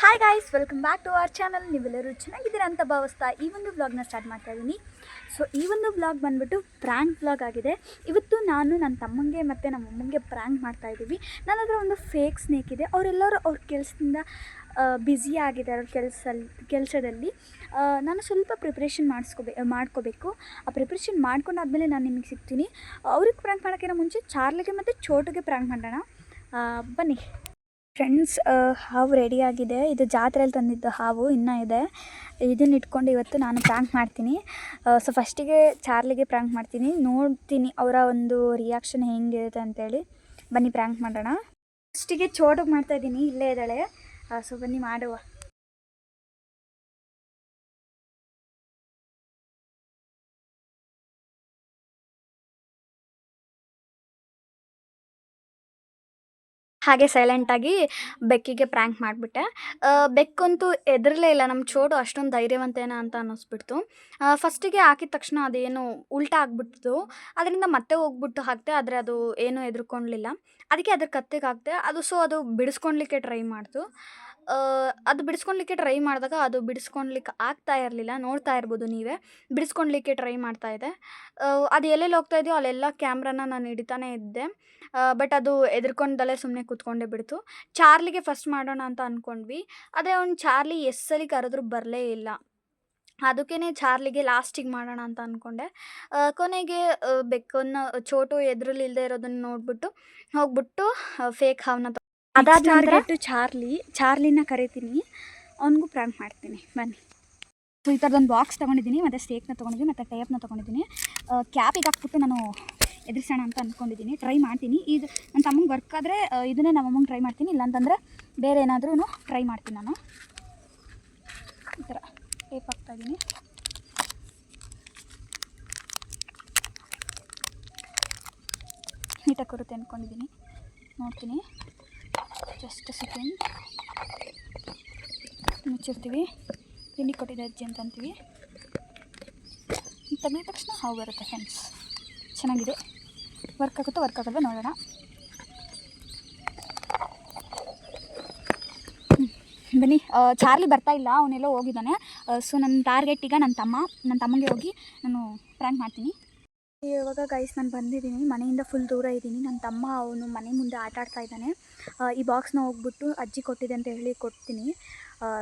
Hi guys welcome back to our channel ನೀವೆಲ್ಲರೂ ಚೆನ್ನಾಗಿದ್ದೀರಾ ಅಂತ ಭಾವಿಸ್ತಾ ಈ ಒಂದು ಬ್ಲಾಗ್ನ ಸ್ಟಾರ್ಟ್ ಮಾಡ್ತಾ ಇದ್ದೀನಿ ಸೊ ಈ ಒಂದು ಬ್ಲಾಗ್ ಬಂದ್ಬಿಟ್ಟು ಪ್ರ್ಯಾಂಕ್ ಬ್ಲಾಗ್ ಆಗಿದೆ. ಇವತ್ತು ನಾನು ನನ್ನ ತಮ್ಮಂಗೆ ಮತ್ತು ನಮ್ಮ ಅಮ್ಮಂಗೆ ಪ್ರ್ಯಾಂಕ್ ಮಾಡ್ತಾ ಇದ್ದೀವಿ. ನನ್ನ ಹತ್ರ ಒಂದು ಫೇಕ್ ಸ್ನೇಕ್ ಇದೆ. ಅವರೆಲ್ಲರೂ ಅವ್ರ ಕೆಲಸದಿಂದ ಬ್ಯುಸಿ ಆಗಿದ್ದಾರೆ ಅವ್ರ ಕೆಲಸಲ್ಲಿ ಕೆಲಸದಲ್ಲಿ. ನಾನು ಸ್ವಲ್ಪ ಪ್ರಿಪ್ರೇಷನ್ ಮಾಡಿಸ್ಕೋಬೇ, ಮಾಡ್ಕೋಬೇಕು. ಆ ಪ್ರಿಪ್ರೇಷನ್ ಮಾಡ್ಕೊಂಡಾದ್ಮೇಲೆ ನಾನು ನಿಮಗೆ ಸಿಗ್ತೀನಿ. ಅವ್ರಿಗೆ ಪ್ರ್ಯಾಂಕ್ ಮಾಡೋಕ್ಕಿಂತ ಮುಂಚೆ ಚಾರ್ಲಿಗೆ ಮತ್ತು ಚೋಟುಗೆ ಪ್ರ್ಯಾಂಕ್ ಮಾಡೋಣ. ಬನ್ನಿ. ಫ್ರೆಂಡ್ಸ್ ಹಾವು ರೆಡಿ ಆಗಿದೆ. ಇದು ಜಾತ್ರೆಯಲ್ಲಿ ತಂದಿದ್ದು ಹಾವು ಇನ್ನೂ ಇದೆ. ಇದನ್ನ ಇಟ್ಕೊಂಡು ಇವತ್ತು ನಾನು ಪ್ರ್ಯಾಂಕ್ ಮಾಡ್ತೀನಿ. ಸೊ ಫಸ್ಟಿಗೆ ಚಾರ್ಲಿಗೆ ಪ್ರ್ಯಾಂಕ್ ಮಾಡ್ತೀನಿ. ನೋಡ್ತೀನಿ ಅವರ ಒಂದು ರಿಯಾಕ್ಷನ್ ಹೆಂಗಿರುತ್ತೆ ಅಂತೇಳಿ. ಬನ್ನಿ ಪ್ರ್ಯಾಂಕ್ ಮಾಡೋಣ. ಫಸ್ಟಿಗೆ ಚೋಟಗೆ ಮಾಡ್ತಾ ಇದ್ದೀನಿ. ಇಲ್ಲೇ ಇದ್ದಾಳೆ. ಸೊ ಬನ್ನಿ ಮಾಡುವ. ಹಾಗೆ ಸೈಲೆಂಟಾಗಿ ಬೆಕ್ಕಿಗೆ ಪ್ರ್ಯಾಂಕ್ ಮಾಡಿಬಿಟ್ಟೆ. ಬೆಕ್ಕಂತೂ ಎದುರಲೇ ಇಲ್ಲ. ನಮ್ಮ ಚೋಡು ಅಷ್ಟೊಂದು ಧೈರ್ಯವಂತೇನ ಅಂತ ಅನ್ನಿಸ್ಬಿಡ್ತು. ಫಸ್ಟಿಗೆ ಹಾಕಿದ ತಕ್ಷಣ ಅದೇನು ಉಲ್ಟಾ ಆಗಿಬಿಡ್ತು. ಅದರಿಂದ ಮತ್ತೆ ಹೋಗ್ಬಿಟ್ಟು ಹಾಕ್ತೆ ಆದರೆ ಅದು ಏನೂ ಎದುರ್ಕೊಳ್ಲಿಲ್ಲ ಅದಕ್ಕೆ ಅದ್ರ ಕತ್ತಿಗೆ ಹಾಕ್ತೆ ಅದು ಸೊ ಅದು ಬಿಡಿಸ್ಕೊಳ್ಲಿಕ್ಕೆ ಟ್ರೈ ಮಾಡ್ತು. ಅದು ಬಿಡಿಸ್ಕೊಳ್ಲಿಕ್ಕೆ ಟ್ರೈ ಮಾಡಿದಾಗ ಅದು ಬಿಡಿಸ್ಕೊಳ್ಲಿಕ್ಕೆ ಆಗ್ತಾ ಇರಲಿಲ್ಲ. ನೋಡ್ತಾ ಇರ್ಬೋದು ನೀವೇ. ಬಿಡಿಸ್ಕೊಳ್ಲಿಕ್ಕೆ ಟ್ರೈ ಮಾಡ್ತಾ ಇದೆ. ಅದು ಎಲ್ಲೆಲ್ಲಿ ಹೋಗ್ತಾ ಇದೆಯೋ ಅಲ್ಲೆಲ್ಲ ಕ್ಯಾಮ್ರಾನ ನಾನು ಹಿಡಿತಾನೇ ಇದ್ದೆ. ಬಟ್ ಅದು ಎದ್ರುಕೊಂಡಲ್ಲೇ ಸುಮ್ಮನೆ ಕೂತ್ಕೊಂಡೇ ಬಿಡ್ತು. ಚಾರ್ಲಿಗೆ ಫಸ್ಟ್ ಮಾಡೋಣ ಅಂತ ಅಂದ್ಕೊಂಡ್ವಿ ಅದೇ ಅವ್ನು ಚಾರ್ಲಿ ಎಸ್ಸಲಿ ಕರೆದ್ರೂ ಬರಲೇ ಇಲ್ಲ. ಅದಕ್ಕೇ ಚಾರ್ಲಿಗೆ ಲಾಸ್ಟಿಗೆ ಮಾಡೋಣ ಅಂತ ಅಂದ್ಕೊಂಡೆ ಕೊನೆಗೆ ಬೆಕ್ಕನ್ನು, ಚೋಟು ಎದುರಲ್ಲಿ ಇಲ್ಲದೆ ಇರೋದನ್ನು ನೋಡಿಬಿಟ್ಟು ಹೋಗ್ಬಿಟ್ಟು ಫೇಕ್ ಹಾವನ್ನ ಅದಾದ ನಂತರ ಚಾರ್ಲಿ, ಚಾರ್ಲಿನ ಕರಿತೀನಿ. ಅವನಿಗೂ ಪ್ರ್ಯಾಂಕ್ ಮಾಡ್ತೀನಿ. ಬನ್ನಿ. ಸೊ ಈ ಥರದೊಂದು ಬಾಕ್ಸ್ ತೊಗೊಂಡಿದ್ದೀನಿ. ಮತ್ತು ಸ್ಟೇಕ್ನ ತೊಗೊಂಡಿದ್ದೀನಿ, ಮತ್ತು ಟೇಪ್ನ ತೊಗೊಂಡಿದ್ದೀನಿ. ಕ್ಯಾಪಿಗೆ ಹಾಕ್ಬಿಟ್ಟು ನಾನು ಎದುರಿಸೋಣ ಅಂತ ಅಂದ್ಕೊಂಡಿದ್ದೀನಿ ಟ್ರೈ ಮಾಡ್ತೀನಿ. ಇದು ನನ್ನ ತಮ್ಮಂಗೆ ವರ್ಕ್ ಆದರೆ ಇದನ್ನೇ ನಮ್ಮ ಅಮ್ಮಂಗೆ ಟ್ರೈ ಮಾಡ್ತೀನಿ. ಇಲ್ಲಾಂತಂದರೆ ಬೇರೆ ಏನಾದರೂ ಟ್ರೈ ಮಾಡ್ತೀನಿ ನಾನು. ಈ ಥರ ಟೇಪ್ ಹಾಕ್ತಾಯಿದ್ದೀನಿ ನೀಟಾಗಿ ಬರುತ್ತೆ ಅಂದ್ಕೊಂಡಿದ್ದೀನಿ ನೋಡ್ತೀನಿ. ಜಸ್ಟ್ ಸೆಕೆಂಡ್ ಮುಚ್ಚಿರ್ತೀವಿ. ಎಣ್ಣೆ ಕೊಟ್ಟಿದೆ ಅಜ್ಜಿ ಅಂತ ಅಂತೀವಿ. ತೆಗೆದ ತಕ್ಷಣ ಹಾವು ಬರುತ್ತೆ ಫ್ರೆಂಡ್ಸ್ ಚೆನ್ನಾಗಿದೆ. ವರ್ಕ್ ಆಗುತ್ತೋ ವರ್ಕ್ ಆಗಲ್ವ ನೋಡೋಣ. ಬನ್ನಿ. ಚಾರ್ಲಿ ಬರ್ತಾ ಇಲ್ಲ, ಅವನೆಲ್ಲೋ ಹೋಗಿದ್ದಾನೆ. ಸೊ ನನ್ನ ಟಾರ್ಗೆಟ್ ಈಗ ನನ್ನ ತಮ್ಮ. ನನ್ನ ತಮ್ಮಂಗೆ ಹೋಗಿ ನಾನು ಪ್ರ್ಯಾಂಕ್ ಮಾಡ್ತೀನಿ. ಇವಾಗ ಗೈಸ್ ನಾನು ಬಂದಿದ್ದೀನಿ, ಮನೆಯಿಂದ ಫುಲ್ ದೂರ ಇದ್ದೀನಿ. ನನ್ನ ತಮ್ಮ ಅವನು ಮನೆ ಮುಂದೆ ಆಟ ಆಡ್ತಾ ಇದ್ದಾನೆ. ಈ ಬಾಕ್ಸ್ನ ಹೋಗ್ಬಿಟ್ಟು ಅಜ್ಜಿ ಕೊಟ್ಟಿದೆ ಅಂತ ಹೇಳಿ ಕೊಡ್ತೀನಿ.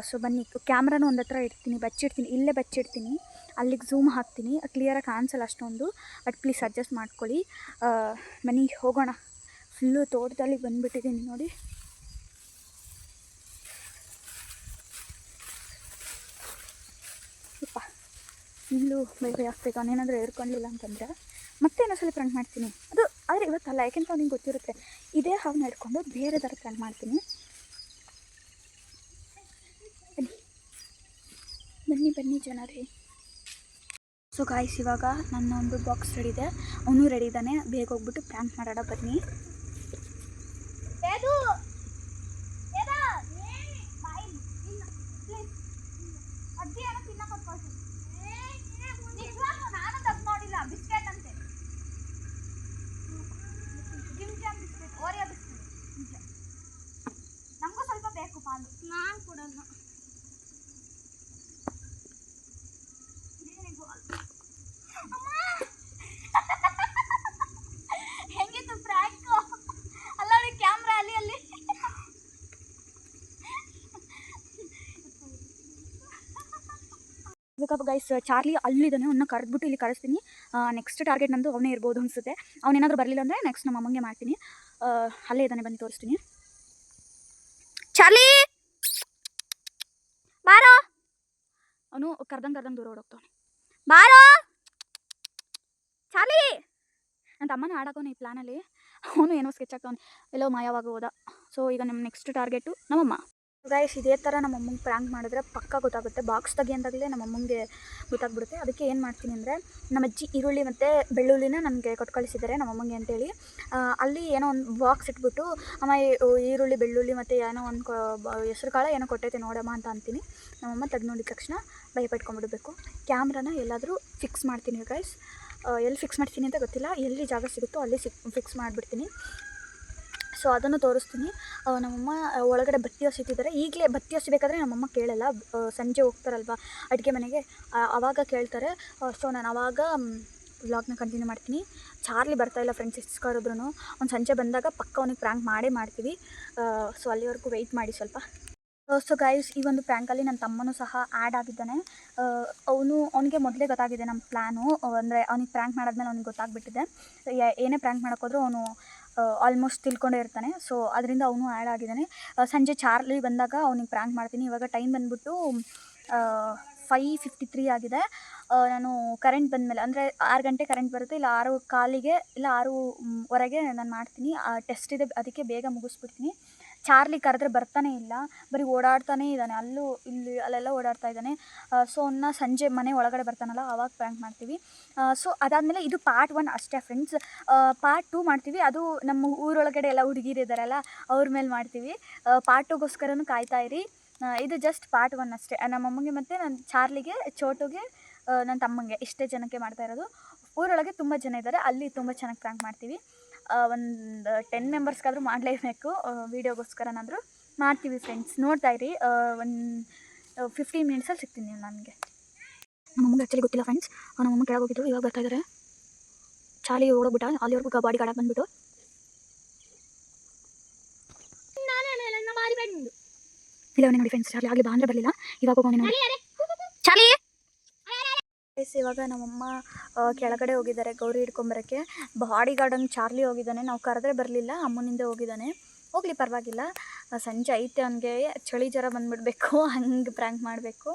ಸೊ ಬನ್ನಿ ಕ್ಯಾಮ್ರಾನು ಒಂದು ಹತ್ರ ಇಡ್ತೀನಿ ಬಚ್ಚಿಡ್ತೀನಿ ಇಲ್ಲೇ ಬಚ್ಚಿಡ್ತೀನಿ ಅಲ್ಲಿಗೆ ಝೂಮ್ ಹಾಕ್ತೀನಿ ಕ್ಲಿಯರಾಗಿ ಕಾಣಿಸಲ್ಲ ಅಷ್ಟೊಂದು ಬಟ್ ಪ್ಲೀಸ್ ಅಡ್ಜಸ್ಟ್ ಮಾಡ್ಕೊಳ್ಳಿ. ಮನೆಗೆ ಹೋಗೋಣ. ಫುಲ್ಲು ತೋಟದಲ್ಲಿ ಬಂದುಬಿಟ್ಟಿದ್ದೀನಿ ನೋಡಿ. ಇಲ್ಲೂ ಬೈ ಹಾಕ್ಬೇಕು, ಅವನೇನಾದರೂ ಹೇಳ್ಕೊಂಡಿಲ್ಲ ಅಂತಂದರೆ ಮತ್ತೆ ಇನ್ನೊಂದ್ಸಲ ಪ್ರಂಟ್ ಮಾಡ್ತೀನಿ. ಅದು ಆದರೆ ಇವತ್ತಲ್ಲ, ಯಾಕೆಂತ ಅವ್ನಿಗೆ ಗೊತ್ತಿರುತ್ತೆ, ಇದೇ ಹಾವನ್ನ ಹಿಡ್ಕೊಂಡು ಬೇರೆ ಥರ ಪ್ರಂಟ್ ಮಾಡ್ತೀನಿ. ಬನ್ನಿ. ಬನ್ನಿ ಜನರೇ. ಸೊ ಗಾಯ್ಸ್ ಇವಾಗ ನನ್ನ ಒಂದು ಬಾಕ್ಸ್ ರೆಡಿ ಇದೆ. ಅವನು ರೆಡಿ ಇದ್ದಾನೆ. ಬೇಗ ಹೋಗ್ಬಿಟ್ಟು ಪ್ರ್ಯಾಂಕ್ ಮಾಡೋಣ, ಬನ್ನಿ ನಮಗೂ ಸ್ವಲ್ಪ ಬೇಕು ಪಾಲು ನಾನು ಕೊಡಲ್ಲ ಹೆಂಗಿತ್ತು ಫ್ರ್ಯಾಂಕ್ ಅಲ್ಲ ಕ್ಯಾಮ್ರಾ ಅಲ್ಲಿ ಅಲ್ಲಿ ಬೇಕಪ್ಪ ಗೈಸ್ ಚಾರ್ಲಿ ಅಲ್ಲಿದ್ದಾನೆ ಅವನ್ನ ಕರೆದ್ಬಿಟ್ಟು ಇಲ್ಲಿ ಕರೆಸ್ತೀನಿ. ನೆಕ್ಸ್ಟ್ ಟಾರ್ಗೆಟ್ ನಂದು ಅವನೇ ಇರ್ಬೋದು ಅನಿಸುತ್ತೆ. ಅವನೇನಾದರೂ ಬರಲಿಲ್ಲ ಅಂದರೆ ನೆಕ್ಸ್ಟ್ ನಮ್ಮ ಅಮ್ಮಂಗೆ ಮಾಡ್ತೀನಿ. ಅಲ್ಲೇ ಇದ್ದಾನೆ ಬಂದು ತೋರಿಸ್ತೀನಿ. ಚಾರ್ಲಿ ಬಾರೋ! ಅವನು ಕರ್ದಂಗೆ ಕರ್ದಂಗೆ ದೂರ ಓಡೋಗ್ತಾವನೆ. ಬಾರೋ! ಚಾರ್ಲಿ ನನ್ನ ತಮ್ಮನ ಆಡೋಕವನು ಈ ಪ್ಲ್ಯಾನಲ್ಲಿ ಅವನು ಏನೋ ಸ್ಕೆಚ್ ಆಗ್ತಾವನೆ ಎಲ್ಲೋ ಮಾಯವಾಗ ಹೋದ. ಸೊ ಈಗ ನಮ್ಮ ನೆಕ್ಸ್ಟ್ ಟಾರ್ಗೆಟು ನಮ್ಮಮ್ಮ. ಗೈಸ್ ಇದೇ ಥರ ನಮ್ಮ ಅಮ್ಮಂಗೆ ಪ್ರ್ಯಾಂಕ್ ಮಾಡಿದ್ರೆ ಪಕ್ಕ ಗೊತ್ತಾಗುತ್ತೆ. ಬಾಕ್ಸ್ ತೆಗಿ ಅಂದಾಗಲೇ ನಮ್ಮ ಅಮ್ಮಂಗೆ ಗೊತ್ತಾಗ್ಬಿಡುತ್ತೆ. ಅದಕ್ಕೆ ಏನು ಮಾಡ್ತೀನಿ ಅಂದರೆ ನಮ್ಮ ಅಜ್ಜಿ ಈರುಳ್ಳಿ ಮತ್ತು ಬೆಳ್ಳುಳ್ಳಿನ ನನಗೆ ಕೊಟ್ಟು ಕಳಿಸಿದ್ದಾರೆ ನಮ್ಮ ಅಮ್ಮಂಗೆ ಅಂತೇಳಿ. ಅಲ್ಲಿ ಏನೋ ಒಂದು ಬಾಕ್ಸ್ ಇಟ್ಬಿಟ್ಟು, ಅಮ್ಮ ಈರುಳ್ಳಿ, ಬೆಳ್ಳುಳ್ಳಿ ಮತ್ತು ಏನೋ ಒಂದು ಹೆಸ್ರು ಕಾಳ ಏನೋ ಕೊಟ್ಟೈತೆ ನೋಡಮ್ಮ ಅಂತ ಅಂತೀನಿ. ನಮ್ಮಮ್ಮ ತೆಗೆದು ನೋಡಿದ ತಕ್ಷಣ ಭಯಪಟ್ಕೊಂಡ್ಬಿಡ್ಬೇಕು. ಕ್ಯಾಮ್ರಾನ ಎಲ್ಲಾದರೂ ಫಿಕ್ಸ್ ಮಾಡ್ತೀನಿ ಗೈಸ್ ಎಲ್ಲಿ ಫಿಕ್ಸ್ ಮಾಡ್ತೀನಿ ಅಂತ ಗೊತ್ತಿಲ್ಲ. ಎಲ್ಲಿ ಜಾಗ ಸಿಗುತ್ತೋ ಅಲ್ಲಿ ಸಿಕ್ ಫಿಕ್ಸ್ ಮಾಡಿಬಿಡ್ತೀನಿ. ಸೊ ಅದನ್ನು ತೋರಿಸ್ತೀನಿ. ನಮ್ಮಮ್ಮ ಒಳಗಡೆ ಬತ್ತಿ ಹಸಿತಿದ್ದಾರೆ ಈಗಲೇ ಬತ್ತಿ ಹಸಿಬೇಕಾದ್ರೆ ನಮ್ಮಮ್ಮ ಕೇಳಲ್ಲ. ಸಂಜೆ ಹೋಗ್ತಾರಲ್ವ? ಅಡುಗೆ ಮನೆಗೆ ಆವಾಗ ಕೇಳ್ತಾರೆ. ಸೊ ನಾನು ಆವಾಗ ವ್ಲಾಗ್ನ ಕಂಟಿನ್ಯೂ ಮಾಡ್ತೀನಿ. ಚಾರ್ಲಿ ಬರ್ತಾಯಿಲ್ಲ ಫ್ರೆಂಡ್ಸ್ ಎಷ್ಟು ಕರೆದ್ರೂ ಅವ್ನು ಸಂಜೆ ಬಂದಾಗ ಪಕ್ಕ ಅವನಿಗೆ ಪ್ರ್ಯಾಂಕ್ ಮಾಡೇ ಮಾಡ್ತೀವಿ. ಸೊ ಅಲ್ಲಿವರೆಗೂ ವೆಯ್ಟ್ ಮಾಡಿ ಸ್ವಲ್ಪ. ಸೊ ಗೈಸ್ ಈ ಒಂದು ಪ್ರ್ಯಾಂಕಲ್ಲಿ ನನ್ನ ತಮ್ಮನೂ ಸಹ ಆ್ಯಡ್ ಆಗಿದ್ದಾನೆ. ಅವನು, ಅವನಿಗೆ ಮೊದಲೇ ಗೊತ್ತಾಗಿದೆ ನಮ್ಮ ಪ್ಲ್ಯಾನು ಅಂದರೆ ಅವ್ನಿಗೆ ಪ್ರ್ಯಾಂಕ್ ಮಾಡಾದ್ಮೇಲೆ ಅವ್ನಿಗೆ ಗೊತ್ತಾಗ್ಬಿಟ್ಟಿದೆ. ಏನೇ ಪ್ರ್ಯಾಂಕ್ ಮಾಡೋಕ್ಕೋದ್ರೂ ಅವನು ಆಲ್ಮೋಸ್ಟ್ ತಿಳ್ಕೊಂಡೇ ಇರ್ತಾನೆ. ಸೊ ಅದರಿಂದ ಅವನು ಆ್ಯಡ್ ಆಗಿದ್ದಾನೆ. ಸಂಜೆ ಚಾರ್ಲಿ ಬಂದಾಗ ಅವ್ನಿಗೆ ಪ್ರ್ಯಾಂಕ್ ಮಾಡ್ತೀನಿ. ಇವಾಗ ಟೈಮ್ ಬಂದ್ಬಿಟ್ಟು ಫೈ ಫಿಫ್ಟಿ ತ್ರೀ ಆಗಿದೆ. ನಾನು ಕರೆಂಟ್ ಬಂದಮೇಲೆ, ಅಂದರೆ ಆರು ಗಂಟೆ ಕರೆಂಟ್ ಬರುತ್ತೆ. ಇಲ್ಲ ಆರು ಕಾಲಿಗೆ, ಇಲ್ಲ ಆರು ವರೆಗೆ ನಾನು ಮಾಡ್ತೀನಿ. ಟೆಸ್ಟ್ ಇದೆ. ಅದಕ್ಕೆ ಬೇಗ ಮುಗಿಸ್ಬಿಡ್ತೀನಿ. ಚಾರ್ಲಿ ಕರೆದ್ರೆ ಬರ್ತಾನೆ ಇಲ್ಲ. ಬರೀ ಓಡಾಡ್ತಾನೇ ಇದ್ದಾನೆ. ಅಲ್ಲೂ ಇಲ್ಲಿ ಅಲ್ಲೆಲ್ಲ ಓಡಾಡ್ತಾ ಇದ್ದಾನೆ. ಸೊ ಅವನ್ನ ಸಂಜೆ ಮನೆ ಒಳಗಡೆ ಬರ್ತಾನಲ್ಲ ಆವಾಗ ಪ್ರ್ಯಾಂಕ್ ಮಾಡ್ತೀವಿ. ಸೊ ಅದಾದಮೇಲೆ ಇದು ಪಾರ್ಟ್ ಒನ್ ಅಷ್ಟೇ ಫ್ರೆಂಡ್ಸ್ ಪಾರ್ಟ್ ಟು ಮಾಡ್ತೀವಿ. ಅದು ನಮ್ಮ ಊರೊಳಗಡೆ ಎಲ್ಲ ಹುಡುಗಿರು ಇದ್ದಾರಲ್ಲ ಅವ್ರ ಮೇಲೆ ಮಾಡ್ತೀವಿ. ಪಾರ್ಟ್ ಟುಗೋಸ್ಕರನೂ ಕಾಯ್ತಾ ಇರಿ. ಇದು ಜಸ್ಟ್ ಪಾರ್ಟ್ ಒನ್ ಅಷ್ಟೇ. ನಮ್ಮ ಅಮ್ಮಂಗೆ ಮತ್ತು ನನ್ನ ಚಾರ್ಲಿಗೆ, ಚೋಟುಗೆ ನನ್ನ ತಮ್ಮಂಗೆ ಇಷ್ಟೇ ಜನಕ್ಕೆ ಮಾಡ್ತಾ ಇರೋದು. ಊರೊಳಗೆ ತುಂಬ ಜನ ಇದ್ದಾರೆ ಅಲ್ಲಿ ತುಂಬ ಚೆನ್ನಾಗಿ ಪ್ರ್ಯಾಂಕ್ ಮಾಡ್ತೀವಿ. ಒಂದು ಟೆನ್ ಮೆಂಬರ್ಸ್ಗಾದರೂ ಮಾಡಲೇಬೇಕು. ವೀಡಿಯೋಗೋಸ್ಕರನಾದರೂ ಮಾಡ್ತೀವಿ ಫ್ರೆಂಡ್ಸ್ ನೋಡ್ತಾ ಇರಿ. ಒಂದು ಫಿಫ್ಟೀನ್ ಮಿನಿಟ್ಸಲ್ಲಿ ಸಿಗ್ತೀನಿ ನೀವು ನನಗೆ. ನಮ್ಮಮ್ಮಗೆ ಆ್ಯಕ್ಚುಲಿ ಗೊತ್ತಿಲ್ಲ ಫ್ರೆಂಡ್ಸ್ ನಮ್ಮಮ್ಮ ಕೆಳಗೆ ಹೋಗಿದ್ರು. ಇವಾಗ ಬರ್ತಾ ಇದ್ದಾರೆ ಚಾಲಿ ಓಡೋಗ್ಬಿಟ್ಟ ಅಲ್ಲಿವರೆಗೂ ಬಾಡಿ ಗಾರ್ಡಾಗಿ ಬಂದ್ಬಿಟ್ಟು. ಇಲ್ಲ ಅವನೇ ನೋಡಿ ಫ್ರೆಂಡ್ಸ್ ಚಾಲಿ ಆಗಲಿ ಬಾ ಅಂದರೆ ಬರಲಿಲ್ಲ. ಇವಾಗ ಹೋಗೋಣ ಚಾಲಿ! Guys, ಇವಾಗ ನಮ್ಮಮ್ಮ ಕೆಳಗಡೆ ಹೋಗಿದ್ದಾರೆ ಗೌರಿ ಹಿಡ್ಕೊಂಬರಕ್ಕೆ. ಬಾಡಿ ಗಾರ್ಡನ್ ಚಾರ್ಲಿ ಹೋಗಿದ್ದಾನೆ. ನಾವು ಕರೆದ್ರೆ ಬರಲಿಲ್ಲ ಅಮ್ಮನಿಂದ ಹೋಗಿದ್ದಾನೆ. ಹೋಗಲಿ ಪರವಾಗಿಲ್ಲ. ಸಂಜೆ ಐತೆ ಅವನಿಗೆ. ಚಳಿ ಜ್ವರ ಬಂದುಬಿಡ್ಬೇಕು. ಹಂಗೆ ಪ್ರ್ಯಾಂಕ್ ಮಾಡಬೇಕು.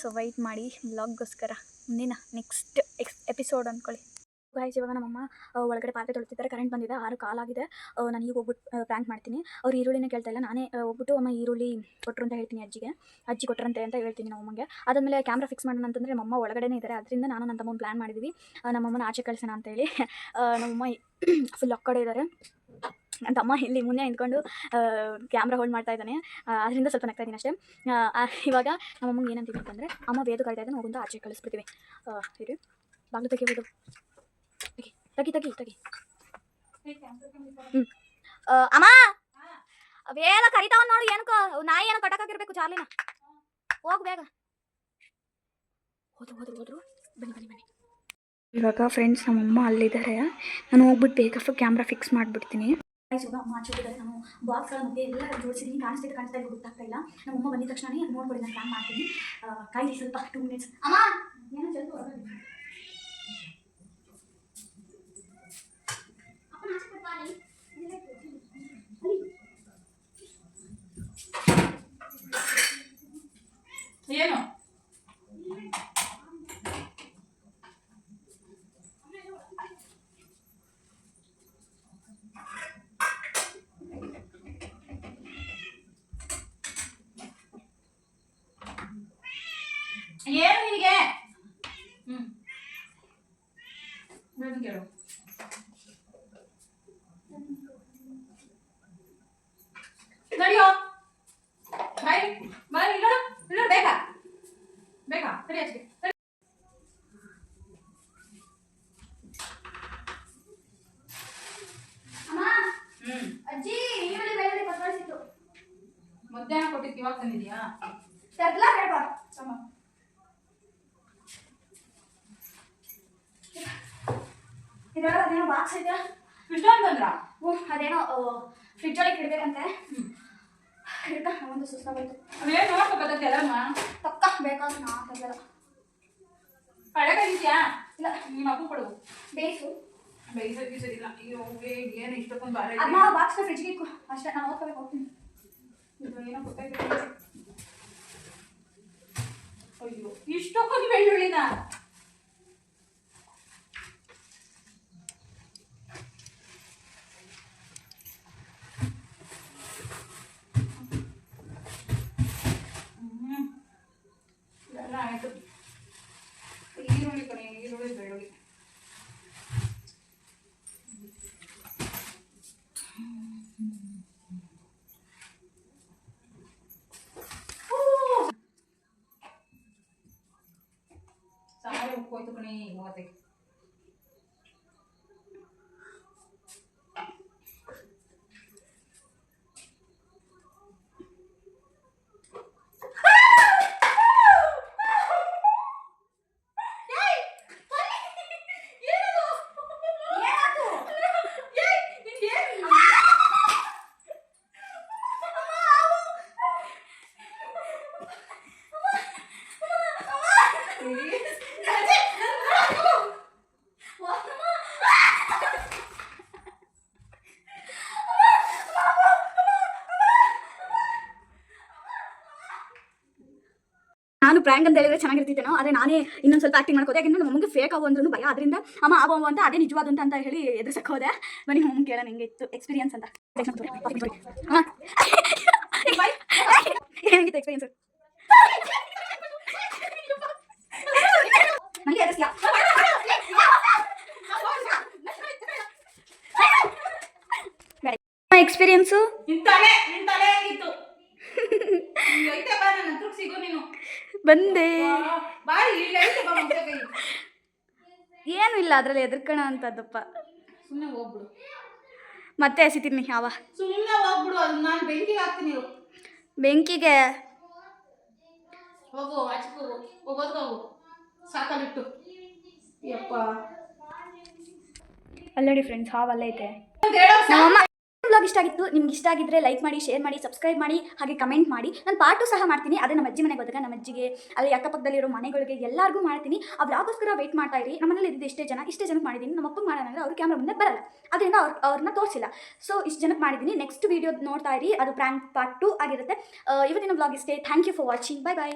ಸೊ ವೈಟ್ ಮಾಡಿ ಬ್ಲಾಗ್ಗೋಸ್ಕರ ಮುಂದಿನ ನೆಕ್ಸ್ಟ್ ಎಕ್ಸ್ ಎಪಿಸೋಡ್ ಅಂದ್ಕೊಳ್ಳಿ ಗಾಯ್ಸ್ ಇವಾಗ ನಮ್ಮಮ್ಮ ಒಳಗಡೆ ಪಾತ್ರೆ ತೊಳಿತಿದ್ದಾರೆ. ಕರೆಂಟ್ ಬಂದಿದೆ. ಆರು ಕಾಲಾಗಿದೆ ನಾನು ಈಗ ಹೋಗ್ಬಿಟ್ಟು ಪ್ರ್ಯಾಂಕ್ ಮಾಡ್ತೀನಿ. ಅವ್ರು ಈರುಳ್ಳಿನ ಕೇಳ್ತಾ ಇಲ್ಲ. ನಾನೇ ಹೋಗ್ಬಿಟ್ಟು ಅಮ್ಮ ಈರುಳ್ಳಿ ಕೊಟ್ಟರು ಅಂತ ಹೇಳ್ತೀನಿ ಅಜ್ಜಿಗೆ. ಅಜ್ಜಿ ಕೊಟ್ಟರಂತೆ ಅಂತ ಹೇಳ್ತೀನಿ ನಮ್ಮಮ್ಮಗೆ ಅದಾದಮೇಲೆ ಕ್ಯಾಮ್ರಾ ಫಿಕ್ಸ್ ಮಾಡೋಣ ಅಂತಂದರೆ ನಮ್ಮಮ್ಮ ಒಳಗಡೆನೇ ಇದ್ದಾರೆ ಅದರಿಂದ ನಾನು ನನ್ನ ತಮ್ಮನ ಪ್ಲ್ಯಾನ್ ಮಾಡಿದ್ವಿ. ನಮ್ಮಮ್ಮನ ಆಚೆ ಕಳಿಸೋಣ ಅಂತೇಳಿ ನಮ್ಮಮ್ಮ ಫುಲ್ ಒಕ್ಕಡೆ ಇದ್ದಾರೆ ನನ್ನ ತಮ್ಮ ಇಲ್ಲಿ ಮುಂದೆ ನಿಂತ್ಕೊಂಡು ಕ್ಯಾಮ್ರಾ ಹೋಲ್ಡ್ ಮಾಡ್ತಾ ಇದ್ದಾನೆ. ಅದರಿಂದ ಸ್ವಲ್ಪ ನಗ್ತಾ ಇದ್ದೀನಿ ಅಷ್ಟೇ. ಇವಾಗ ನಮ್ಮಮ್ಮಗೆ ಏನಂತೀವಿ ಅಂತಂದರೆ ಅಮ್ಮ ವೇದು ಕಾಯ್ತಾ ಇದ್ದಾನೆ. ಹೋಗುಂತ ಆಚೆ ಕಳಿಸ್ಬಿಡ್ತೀವಿ. ಇರಿ. ಬಾಗಿಲು ತೆಗಿಬೋದು. ತೆಗಿ ತಗಿ ತಗಿ. ಹ್ಞೂ ಅಮ್ಮ! ಬೇಗ ಕರಿತಾವ ನೋಡು ಏನಕ್ಕೋ ನಾಯಿ ಏನೋ ಕಟ್ಟಕ್ಕಾಗಿರ್ಬೇಕು ಚಾರ್ಲಿನ ಹೋಗ್ ಬೇಗ. ಹೋದ್ರು ಹೋದ್ರು ಹೋದ್ರು. ಬನ್ನಿ ಬನ್ನಿ ಬನ್ನಿ. ಇವಾಗ ಫ್ರೆಂಡ್ಸ್ ನಮ್ಮಮ್ಮ ಅಲ್ಲಿದ್ದಾರೆ. ನಾನು ಹೋಗ್ಬಿಟ್ಟು ಬೇಗ ಕ್ಯಾಮ್ರಾ ಫಿಕ್ಸ್ ಮಾಡಿಬಿಡ್ತೀನಿ. ಇವಾಗ ಅಮ್ಮ ಆಚೆ ಹೋಗಿದ್ದಾರೆ ನಾನು ಬಾಕ್ಸ್ಗಳ ಮಧ್ಯೆ ಎಲ್ಲ ಜೋಡಿಸಿದ್ದೀನಿ ಕಾಣಿಸ್ತಿದೆ ಕಾಣಿಸ್ತಾ ಇಲ್ಲ ಗೊತ್ತಾಗ್ತಾ ಇಲ್ಲ. ನಮ್ಮ ಅಮ್ಮ ಬಂದಿದ ತಕ್ಷಣ ನೋಡ್ಕೊಳ್ಳಿ ನಾನು ಪ್ಲಾನ್ ಮಾಡ್ತೀನಿ. ಆ, ಸ್ವಲ್ಪ ಟೂ ಮಿನಿಟ್ಸ್ ಅಮ್ಮ! ಏನೋ ಜಲ್ದಿ ಹೊರಗಡೆ ಬನ್ನಿ. ಅಪ್ಪನ ಆಚೆ ಕರ್ಕೊ ಅಲ್ಲಿ. ಇಲ್ಲೇ ಕೂತ್ಕೊಳ್ಳಿ. ಅಲ್ಲಿ. ಏನು? ಏನು ಹ್ಮ್. ಬೇಗ ಕೇಳು. ನಡಿಯೋ? ಬಾಯ್. ಬಾಯ್ ಇಲ್ಲೋಡು ಬೇಗ ಬೇಗ ಸರಿ ಕೊತ್ತಂಬರಿ ಮಧ್ಯಾಹ್ನ ಕೊಟ್ಟಿದ್ದು ಇವಾಗ ತಂದಿದ್ಯಾ? ತರ್ಲಾ ಬೇಡವಾ ಅಮ್ಮ ಇದ್ರೊಳಗೆ ಅದೇನೋ ಬಾಕ್ಸ್ ಐತೆ ಇಷ್ಟೊಂದು ಬಂದ್ರ? ಹ್ಞೂ ಅದೇನೋ ಫ್ರಿಜ್ ಒಳಗೆ ಇಡಬೇಕಂತೆ. ಇಡ್ಕ ಒಂದು ಸುಸ್ತಾಗೋಯ್ತು ಅವೇನು ನೋಡ್ಕೋಬೇಕಂತೆ ಎಲ್ಲಮ್ಮ ಪಕ್ಕ ಬೇಕಾದ್ರೆ ನಾ ತೆಗೆಲ್ಲ ಪಳಗಾಗಿದ್ಯಾ ಇಲ್ಲ ನೀನು ಅಪ್ಪು ಕೊಡು. ಬೇಯಿಸು. ಬೇಯಿಸೋಕೆ ಸರಿಲ್ಲ ಅಯ್ಯೋ ಏನು ಇಷ್ಟಕ್ಕೊಂದು ಬಾರ ಅಮ್ಮ ಬಾಕ್ಸ್ನ ಫ್ರಿಜ್ಗೆ ಇಕ್ಕು. ಅಷ್ಟೇ ನಾನು ಓದ್ಕೋಬೇಕು ಹೋಗ್ತೀನಿ. ಇದು ಏನೋ ಗೊತ್ತಾಯ್ತು ಅಯ್ಯೋ ಇಷ್ಟಕ್ಕೊಂದು ಬೆಳ್ಳುಳ್ಳಿನ ಹ್ಮ್. ಎಲ್ಲ ಆಯ್ತು ಈರುಳ್ಳಿ ಕಣೆ ಈರುಳ್ಳಿ ಬೆಳ್ಳುಳ್ಳಿ ನಾನು ಪ್ರ್ಯಾಂಕ್ ಅಂತ ಹೇಳಿದ್ರೆ ಚೆನ್ನಾಗಿರ್ತಿತ್ತೇನೋ ಆದ್ರೆ ನಾನೇ ಇನ್ನೊಂದು ಸ್ವಲ್ಪ ಆಕ್ಟಿಂಗ್ ಮಾಡ್ಕೋದೆ ಯಾಕಂದ್ರೆ ನಮ್ಮ ಫೇಕ್ ಆಗುವ ಅಂದ್ರೂ ಭಯ ಅದರಿಂದ ಅಮ್ಮ ಆಗೋ ಅಂತ ಅದೇ ನಿಜವಾದಂತ ಅಂತ ಹೇಳಿ ಎದುರಿಸಕ್ಕೋದೆ ಬನ್ನಿ ಮನಿ ಮಮ್ಮಿಗೆ ಕೇಳ ಹೆಂಗೆ ಇತ್ತು ಎಕ್ಸ್ಪೀರಿಯನ್ಸ್ ಅಂತ ಹೇಗಿತ್ತು ಎಕ್ಸ್ಪೀರಿಯನ್ಸ್ ಎಕ್ಸ್ಪೀರಿಯನ್ಸು ಐತೆ ಬಾ ನನ್ನ ಸಿಗು ನೀನು ಬಂದೆ ಬಾ, ಬಾ ಇಲ್ಲಿ ಐತೆ ಬಾ ಮತ್ತೆ ಕೈ ಏನೂ ಇಲ್ಲ ಅದರಲ್ಲಿ ಎದುರ್ಕೋಣ ಅಂತದಪ್ಪ ಸುಮ್ಮನೆ ಹೋಗ್ಬಿಡು. ಮತ್ತೆ ಎಸಿತೀನಿ ಯಾವ? ಸುಮ್ಮನೆ ಹೋಗ್ಬಿಡು ಅದು ನಾನು ಬೆಂಕಿಗೆ ಹಾಕ್ತೀನಿ ಇರು. ಬೆಂಕಿಗೆ? ಹೋಗು ಹಚ್ಕೋ ಹೋಗು. ಹೋಗೋದು ಹೋಗು ಯಪ್ಪ. ಅಲ್ಲಡಿ ಫ್ರೆಂಡ್ಸ್ ಹಾವಲ್ಲ ಐತೆ? ಬ್ಲಾಗ್ ಇಷ್ಟ ಆಗಿತ್ತು ನಿಮ್ಗೆ ಇಷ್ಟ ಆಗಿದ್ರೆ ಲೈಕ್ ಮಾಡಿ ಶೇರ್ ಮಾಡಿ ಸಬ್ಸ್ಕ್ರೈಬ್ ಮಾಡಿ ಹಾಗೆ ಕಮೆಂಟ್ ಮಾಡಿ. ನಾನು ಪಾರ್ಟು ಸಹ ಮಾಡ್ತೀನಿ ಅದೇ ನಮ್ಮ ಅಜ್ಜಿ ಮನೆಗೆ ಹೋದಾಗ ನಮ್ಮ ಅಜ್ಜಿಗೆ ಅಲ್ಲಿ ಅಕ್ಕಪಕ್ಕದಲ್ಲಿರೋ ಮನೆಗಳಿಗೆ ಎಲ್ಲರಿಗೂ ಮಾಡ್ತೀನಿ. ಆ ಬ್ಲಾಗೋಸ್ಕರ ವೇಟ್ ಮಾಡ್ತಾ ಇರಿ. ನಮ್ಮನೇಲಿ ಇದ್ದಿದ್ದು ಇಷ್ಟೇ ಜನ ಇಷ್ಟೇ ಜನಕ್ಕೆ ಮಾಡಿದ್ದೀನಿ ನಮ್ಮ ಅಪ್ಪ ಮಾಡೋಣ ಅವ್ರ ಅವ್ರು ಕ್ಯಾಮ್ರಾ ಮುಂದೆ ಬರಲ್ಲ. ಅದರಿಂದ ಅವ್ರು ಅವ್ರನ್ನ ತೋರಿಸಿಲ್ಲ. ಸೊ ಇಷ್ಟು ಜನಕ್ಕೆ ಮಾಡಿದ್ದೀನಿ ನೆಕ್ಸ್ಟ್ ವೀಡಿಯೋ ನೋಡ್ತಾ ಇರಿ. ಅದು ಪ್ರ್ಯಾಂಕ್ ಪಾರ್ಟ್ ಟು ಆಗಿರುತ್ತೆ. ಇವತ್ತಿನ ಬ್ಲಾಗ್ ಇಷ್ಟೇ. Thank you for watching bye bye